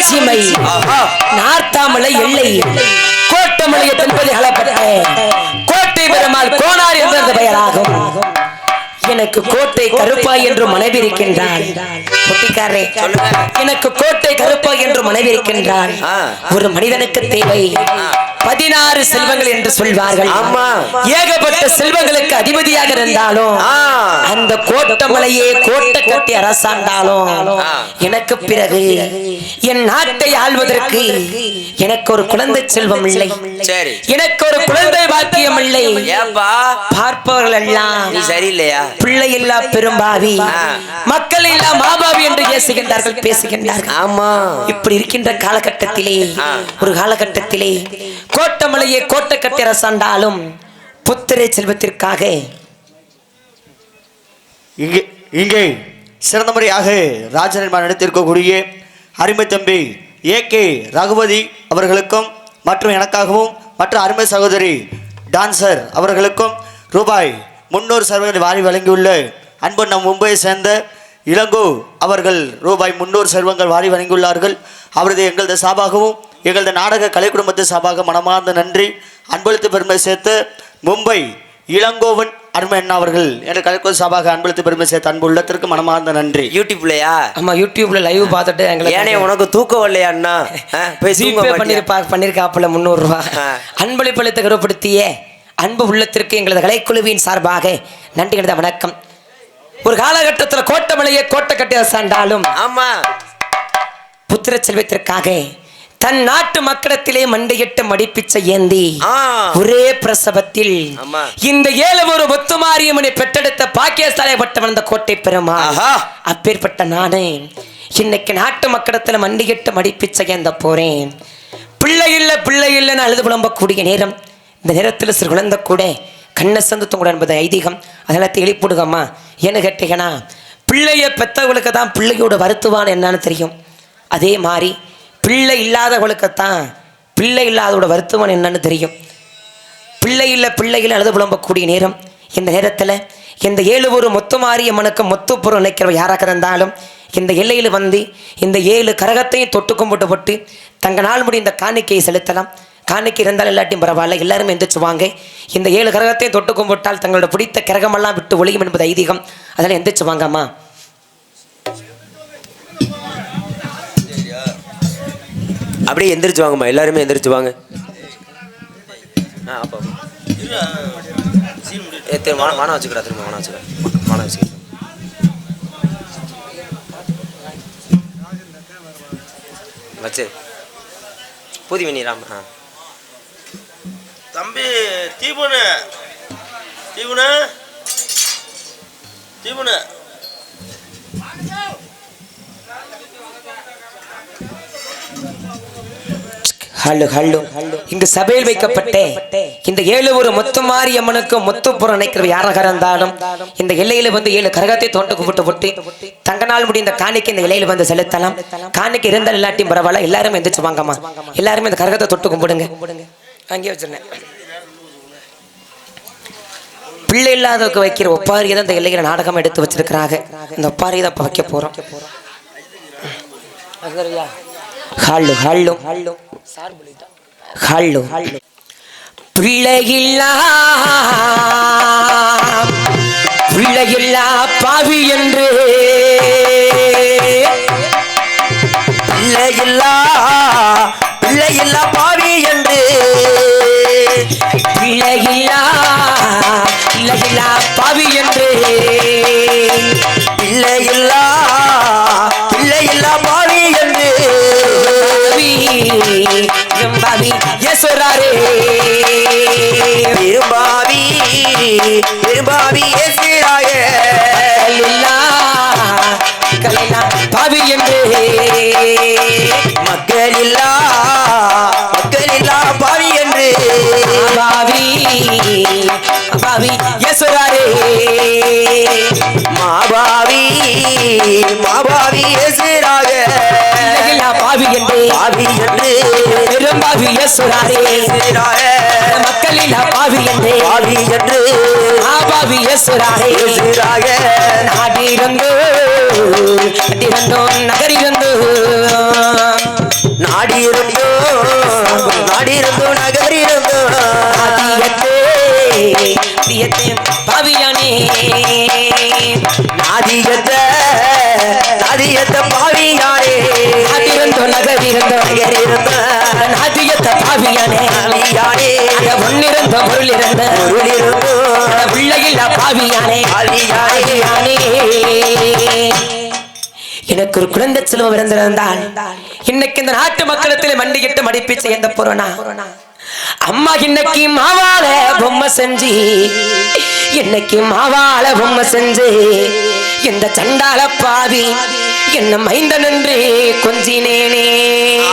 சீமை ஆஹா. நார்த்தாமலை எல்லை. கோட்டமலையை தென்பதி அளப்பட்ட கோட்டை பெருமாள் கோனார் என்ற அந்த பெயராகும் எனக்கு கோட்டை கருப்பாய் என்று மனைவி இருக்கின்றாள். எனக்கு கோட்டை கருப்பாய் என்று மனைவி இருக்கின்றாள். ஒரு மனிதனுக்கு தேவை பதினாறு செல்வங்கள் என்று சொல்வார்கள். ஏகப்பட்ட செல்வங்களுக்கு அதிபதியாக இருந்தாலும். அந்த கோட்டமலையே கோட்டை கட்டி அரசாண்டாலும். எனக்கு பிறகு என் நாட்டை ஆள்வதற்கு எனக்கு ஒரு குழந்தை செல்வம் இல்லை. எனக்கு ஒரு குழந்தை பாக்கியம் இல்லை. பார்ப்பவர்கள் எல்லாம் சரியில்லையா? பிள்ளை இல்லா பெரும்பாவி. மக்கள் இல்லா மாபாவி என்று பேசுகின்றார்கள் பேசுகின்றார்கள் ஆமா இப்படி இருக்கின்ற காலகட்டத்திலே. ஒரு காலகட்டத்திலே கோட்டமலையை கோட்டை கட்டி அரசாண்டாலும் புத்திரை செல்வத்திற்காக இங்கே இங்கே சிறந்த முறையாக ராஜனிர்மான் நடத்திருக்கக்கூடிய அருமை தம்பி ஏ கே ரகுபதி அவர்களுக்கும் மற்றும் எனக்காகவும் மற்ற அருமை சகோதரி டான்சர் அவர்களுக்கும் ரூபாய் முன்னூறு சர்வங்களை வாரி வழங்கியுள்ள அன்பு நம் மும்பையை சேர்ந்த இளங்கோ அவர்கள் ரூபாய் முன்னூறு செல்வங்கள் வாரி வழங்கியுள்ளார்கள். அவரது எங்களது சார்பாகவும் எங்களது நாடக கலை குடும்பத்து சார்பாக மனமார்ந்த நன்றி அன்பளித்து பெருமை சேர்த்து மும்பை இளங்கோவன் அருமை அண்ணா அவர்கள். என்ற கலைக்குழு சார்பாக அன்பளித்து பெருமை சேர்த்த அன்பு உள்ளத்திற்கு மனமார்ந்த நன்றி. யூடியூப்லயா ஆமா யூடியூப்ல லைவ் பார்த்துட்டு ஏனே எங்களுக்கு உனக்கு தூக்கம் வரலையா அண்ணா? பண்ணிருப்பா பண்ணிருக்காப்புல முந்நூறு ரூபாய் ஆ. அன்பளிப்பளித்து கருப்படுத்திய அன்பு உள்ளத்திற்கு எங்களது கலைக்குழுவின் சார்பாக நன்றி கணித வணக்கம் ஒரு காலகட்டத்தில் கோட்டமலையை கோட்டை கட்டி அரசாண்டாலும் ஆமா புத்திர செல்வத்திற்காக தன் நாட்டு மக்களிடத்திலே மண்டையிட்டு மடிப்பிச்சை ஏந்தி. ஒரே பிரசவத்தில். இந்த ஏழு ஒரு முத்துமாரியம்மனை பெற்றெடுத்த பாக்கியஸ்தாயப்பட்ட வந்த கோட்டை பெருமாள் ஆஹா. அப்பேற்பட்ட நானே இன்னைக்கு நாட்டு மக்களிடத்துல மண்டியிட்டு மடிப்பிச்சை ஏந்த போறேன் பிள்ளை இல்ல பிள்ளை இல்லைன்னு அழுது புலம்பக்கூடிய நேரம் இந்த நேரத்தில் சிறு குழந்தை கூட கண்ணை சந்து தூங்கூட என்பது ஐதீகம் அதெல்லாம் தெளிப்புடுங்கம்மா ஏன்னு கேட்டீங்கன்னா பிள்ளைய பெற்றவர்களுக்கு தான் பிள்ளையோட வருத்துவான் என்னன்னு தெரியும். அதே மாதிரி பிள்ளை இல்லாதவங்களுக்குத்தான் பிள்ளை இல்லாதவோட வருத்துவான் என்னன்னு தெரியும். பிள்ளை இல்லை பிள்ளைகள் அழுது புலம்பக்கூடிய நேரம். இந்த நேரத்தில் இந்த ஏழு ஒரு முத்துமாரி அம்மனுக்கு முத்துப்புறம் நினைக்கிறவ யாராக இருந்தாலும் இந்த எல்லையில் வந்து இந்த ஏழு கரகத்தையும் தொட்டு கும்பிட்டு போட்டு தங்க நாள் முடி இந்த காணிக்கையை செலுத்தலாம். காணிக்கை இருந்தாலும் இல்லாட்டியும் பரவாயில்ல. எல்லாருமே எந்திரிச்சுவாங்க. இந்த ஏழு கிரகத்தையும் தொட்டு கும்பிட்டால் தங்களோட பிடித்த கிரகமெல்லாம் விட்டு ஒழியும் என்பது ஐதீகம். அதெல்லாம் எந்திரிச்சுவாங்கம்மா அப்படியே எந்திரிச்சு வாங்கம்மா எல்லாருமே எந்திரிச்சு வாங்க ஆ அப்போ வானம் வானம் வச்சுக்கடா திரும்ப வானம் வச்சுக்க வானம் வச்சுக்கிறேன் வச்சு. பூதி ராம் ஆ. தம்பி தீபனு. தீபனு. தீபனு. Hello hello. இங்கு சபையில் வைக்கப்பட்ட இந்த ஏழு ஒரு முத்துமாரி அம்மனுக்கு முத்துப்புறம் நினைக்கிற யாராக இருந்தாலும் இந்த இலையில வந்து ஏழு கரகத்தை தோண்டு கும்பிட்டு போட்டு தங்க நாள் முடி இந்த காணிக்கை இந்த இலையில வந்து செலுத்தலாம். காணிக்கை இருந்தால் இல்லாட்டியும் பரவாயில்ல எல்லாருமே எந்திரிச்சு வாங்கம்மா. எல்லாருமே இந்த கரகத்தை தொட்டு கும்பிடுங்க. அங்கே வச்சிருந்தேன். பிள்ளை இல்லாதவருக்கு வைக்கிற ஒப்பாரியை தான் இந்த எல்லையில நாடகம் எடுத்து வச்சிருக்கிறாங்க. இந்த ஒப்பாரியை தான் வைக்க போறோம். ஹல்லு ஹல்லு ஹல்லு ஹல்லு பிள்ளையில்லா பிள்ளையில்லா பாவி என்று. பிள்ளையில்லா பிழையில்லா பாவி என்று. பிழையில்லா பிள்ளையில்லா பாவி என்று. பிள்ளையில்லா பிள்ளையில்லா பாவி என்று. பாவி, பாவி பெரும்பாவி பெரும்பாவி ஏசுகிறாய இல்லா பாவி என்று. மக்களில்லா மக்களில்லா பாவி பாவி யசுராரே மாபாவி மாபாவி பிள்ளையில்லா பாவி என்று? பாவி என்று. பெரும்பாவி யசுராரே ஏசுகிறாக மக்களில்லா பாவி என்று. பாவி என்று. ஆபாவி யசுராரே ஏசுகிறாக நாடிருந்து நகரிருந்து நாடி இருந்தோம் நாடி இருந்தோம் நகர் இருந்தோம் ஆதியத்தே பிரியத்தே பாவியானே. நாதியத்த நாதியத்த பாவியாரே அதிருந்தோ நகரிருந்தோ நகர் இருந்தோம் நாதியத்த பாவியானே. பாவியாரே அட ஒன்னிருந்த பொருள் இருந்த பொருள் இருந்தோம் பிள்ளையில்லா பாவியானே. பாவியானே. எனக்கு ஒரு குழந்தை செல்வம் இருந்திருந்தால் இன்னைக்கு இந்த நாட்டு மக்களத்தில் மண்டிகிட்டு மடிப்பு எந்த போறோனா அம்மா இன்னைக்கு மாவால பொம்மை செஞ்சு இன்னைக்கு மாவால பொம்மை செஞ்சு இந்த சண்டால பாவி என்ன மைந்த நின்று கொஞ்சினேனே.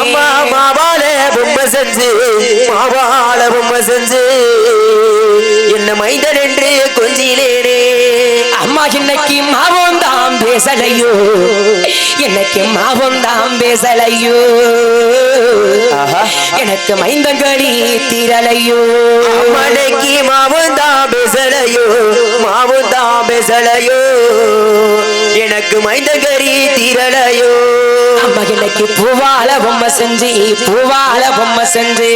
அம்மா மாவால பொம்மை செஞ்சு மாவால பொம்மை செஞ்சு என்ன மைந்தன் என்று கொஞ்சினேனே. அம்மா இன்னைக்கு மாவும் தாம் பேசலையோ? இன்னைக்கு மாவும் தாம் பேசலையோ. எனக்கு மைந்தங்கடி தீரலையோ? மடக்கி மாவும் தான் பேசலையோ? மாவும் தான் பேசலையோ? எனக்கு மைந்தகரி தீரலையோ? அம்மா பூவால பொம்மை செஞ்சு பூவால பொம்மை செஞ்சு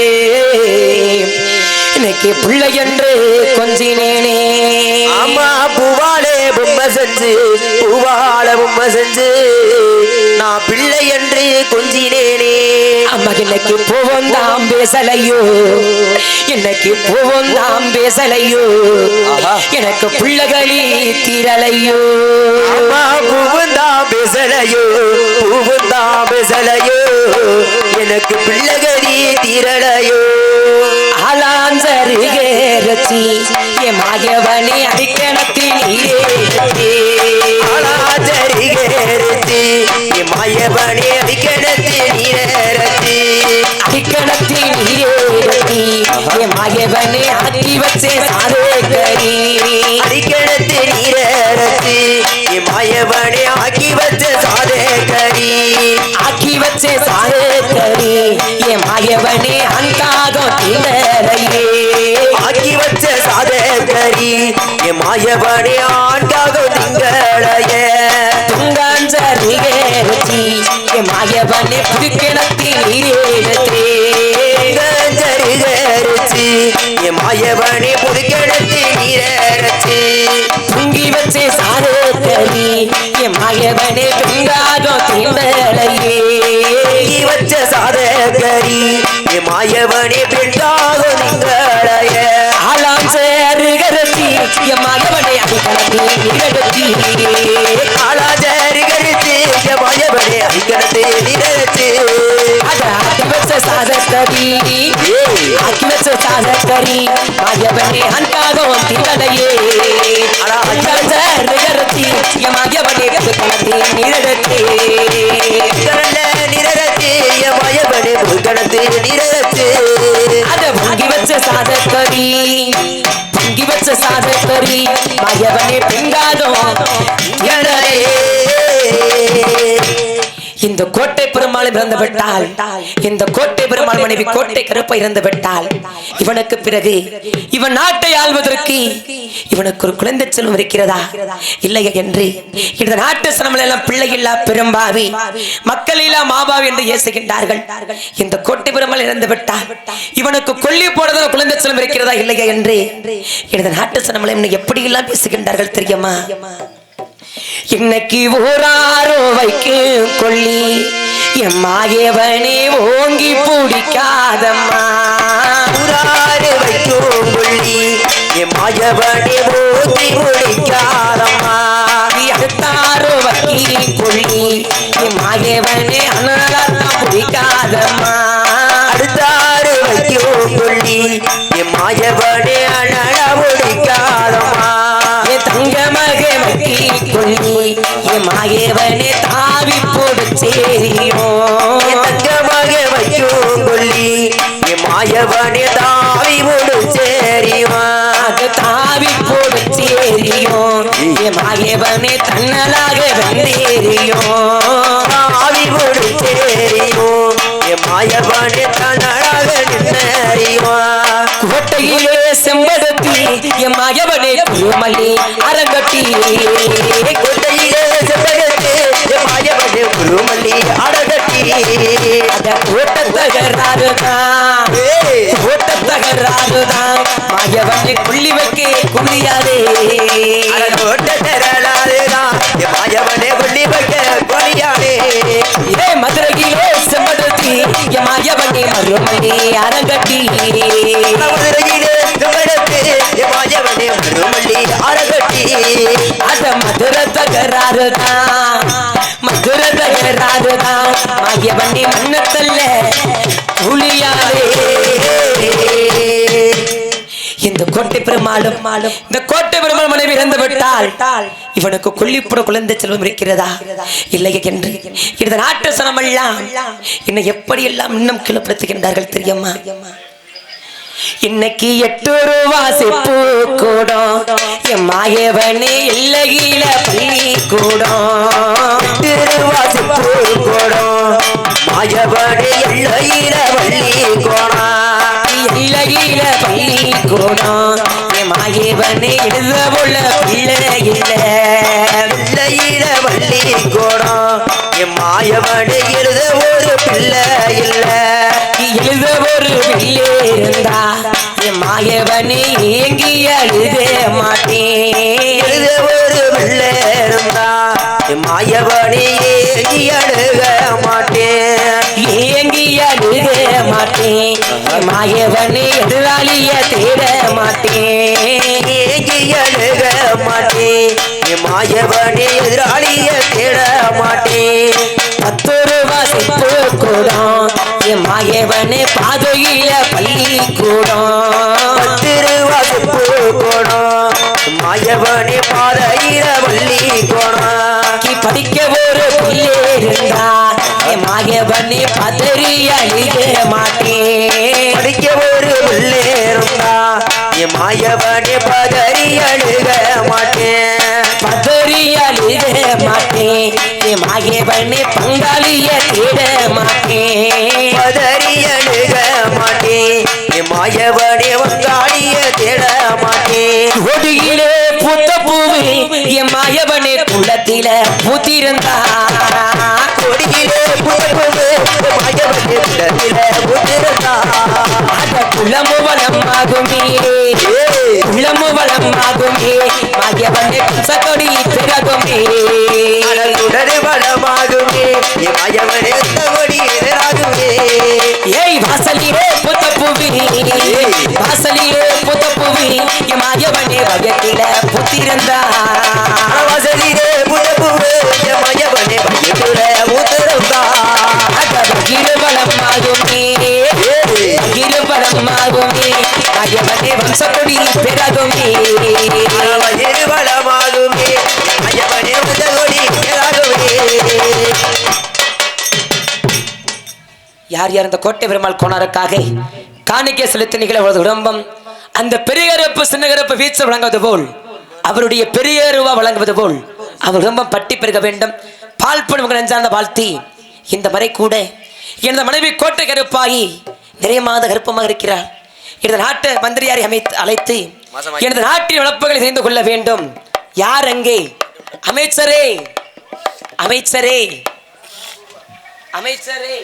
இன்னைக்கு பிள்ளை என்று கொஞ்சினேனே. அம்மா பூவாலே பொம்மை செஞ்சு பூவால பொம்மை செஞ்சு நான் பிள்ளை என்று கொஞ்சினேனே. அம்மா இன்னைக்கு பூவும் தாம் பேசலையோ? இன்னைக்கு பூவும் தாம் பேசலையோ. எனக்கு பிள்ளைகளி தீரலையோ? அம்மா பூவும் தான் பேசலையோ? பூவும் தான் பேசலையோ? எனக்கு பிள்ளைகரி தீரலையோ? ஆலாஞ்சருகேரச்சி ஏ மாயவனே அடிக்கணத்தி நீரே ஏ மாயவனே அடிக்கணத்து நீரே மாயவனே ஆண்டாக திங்களைய துங்காஞ்சருகேரச்சி என் மாயவனே புதுக்கிணத்தி நீரேரத்தே சரிகரிச்சி மாயவனே புதுக்கிணத்து நீரச்சி பொங்கி வச்சே சாரே கரி என் மாயவனே தீனரையே நீ வச்ச சாதகரி மாயவனே அடிக்கணத்தி நீரகத்தி ஆளாஜரிகரித்து மாயவனே அடிக்கணத்து நீரச்சி அத ஆக்கி வச்ச சாதக்கரி ஆக்கி வச்ச साधे करी भंगी बच्च करी माझ्या बने पिंगालो येणारे இந்த கோட்டை பெருமாள் இறந்து விட்டால் இந்த கோட்டை பெருமாள் மனைவி கோட்டை கருப்பை இறந்து விட்டால் இவனுக்கு பிறகு இவன் நாட்டை ஆள்வதற்கு இவனுக்கு ஒரு குழந்தை செல்வம் இருக்கிறதா? இல்லையா என்று இந்த நாட்டு சனமல் எல்லாம் பிள்ளை இல்லா பெரும்பாவி மக்கள் இல்லா மாபாவி என்று ஏசுகின்றார்கள். இந்த கோட்டை பெருமாள் இறந்து விட்டால் இவனுக்கு கொல்லி போடுறது குழந்தை செல்வம் இருக்கிறதா? இல்லையா என்று இந்த நாட்டு சனமலை எப்படி எல்லாம் பேசுகின்றார்கள் தெரியுமா? இன்னைக்கு ஊராரோ வைக்கும் கொள்ளி எம்மாயவனே ஓங்கி பிடிக்காதம்மா. ஊராறு வைக்கும் கொள்ளி மாயவனே ஓங்கி பிடிக்காதம்மா. அடுத்தாரோ வைக்கி கொள்ளி எம்மாயவனே அனலாத்தான் பிடிக்காதம்மா. அடுத்தாறு வைக்கும் கொள்ளி மாயவனே அனல பிடிக்காதம்மா. எம்மாயவனே தாவி போடுச்சேரியும் தங்கமாக வைக்கும் புள்ளி மாயவனே தாவி முடிச்சேரிமா அது தாவி போடு சேரியும் என் மாயவனே தன்னலாக வந்தேரியும் தாவி முடிச்சேரியும் மாயவனே தன்னழக நின்னறிவா கோட்டையிலே செம்படுத்தி என் மாயவனே குருமல்லி அரங்கட்டி கொட்டையிலே செப்பகத்து மாயவனே குருமல்லி அடகட்டி அத கோட்டை தகராறுதான் ஓட்ட தகராறுதான் மாயவனை கொள்ளி வைக்க குளியாதே மாயவனே கொள்ளி வைக்க மறுமணி அரங்கட்டி மதுரையிலே துவரத்து மாயவனே மறுமல்லி அரகட்டி அத மதுரை தகராறுதான் மதுரை தகராறுதான். மாயவனே மண்ணத்தல்ல குளியாதே இந்த கோட்டை பெருமாளும் இந்த கோட்டை மனைவி இறந்து விட்டால் இவனுக்கு கொல்லிப்புற குழந்தை செல்வம் இருக்கிறதா? இல்லையா என்று இந்த நாட்டு சனமெல்லாம் என்னை எப்படி எல்லாம் இன்னும் கிளப்படுத்துகின்றார்கள் தெரியுமா? இன்னைக்கு எட்டு ரூபா செப்பு கூடம் என் மாயவனே இல்லையில பள்ளி கூடம் திருவாசிப்பு கோடம் மாயவனே எல்லையில வள்ளி கோணம் இல்லையில பள்ளி கூடம் என் எழுத உள்ள பிள்ளை இல்லை. பிள்ளையில வள்ளி கோடம். என் மாயவனே எழுத ஒரு பிள்ளை இல்லை. எழுத ஒரு பிள்ளை இருந்தா என் மாயவனே ஏங்கி அழுத மாட்டேன். எழுத ஒரு பிள்ளை இருந்தா மாயவனே ஏங்கி அழுக மாட்டேன். ஏங்கி அழுத மாட்டேன். மாயவனே எதிராளிய தேட மாட்டேன். ஏங்கி அழுக மாட்டேன். மாயவனே எதிராளிய தேட மாட்டேன். பத்து ரூபா செப்பு கூடம். என் மாயவனே பாதையில பள்ளி கூடம். திருவாசிப்பு கோணம் மாயவனே பாதையில வள்ளி கோணம் மாயவனே பதறி அழுக மாட்டேன் படிக்க ஒரு உள்ளே இருந்தா என் மாயவனே பதறி அழுக மாட்டேன் பதறி அழுக மாட்டேன் என் மாயவனே பங்காளிய தேட மாட்டேன் பதறி அழுக மாட்டேன் என் மாயவனே வங்காளிய தேட மாட்டேன் பூவு என் மாயவனே குளத்தில பூத்திருந்தா கொடியிலே புதப்பு மாயவனே குடத்தில புத்திரதா அத குளமு வளம் ஆகுமே குளமு வளம் ஆகுமே மாயவனே குசக்கொடி பிறகுமே பலமாகுமே என் மாயவனே கொடி எதிராகுமே ஏய் வாசலிலே புத்த பூவி வாசலிலே புத்த பூவி மாயவனே வகத்தில புத்திருந்தா வசதியிலே புதப்பு என் மாயவனே பையத்துல புத்திரதா இருபலமாகுமே இருபலமாகுமே அயவனே வம்சப்படி பிறகுமே இருவளமாகுமே மாயவனே உதகொடி எதிராகுமே யார் யார் இந்த கோட்டை பெருமாள் கோணாருக்காக காணிக்கை செலுத்த நிகழ அவரது குடும்பம் அந்த பெரியரப்பு சின்னகரப்பு வீச்ச வழங்குவது போல். அவருடைய பெரியருவா வழங்குவது போல் அவர் குடும்பம் பட்டி பெருக வேண்டும். பால் நெஞ்சார்ந்த வாழ்த்தி இந்த முறை கூட எனது மனைவி கோட்டை கருப்பாகி நிறைய மாத கருப்பமாக இருக்கிறார் எனது நாட்டு மந்திரியாரை அமைத்து அழைத்து எனது நாட்டின் வளர்ப்புகளை தெரிந்து கொள்ள வேண்டும். யார் அங்கே? அமைச்சரே. அமைச்சரே. அமைச்சரே.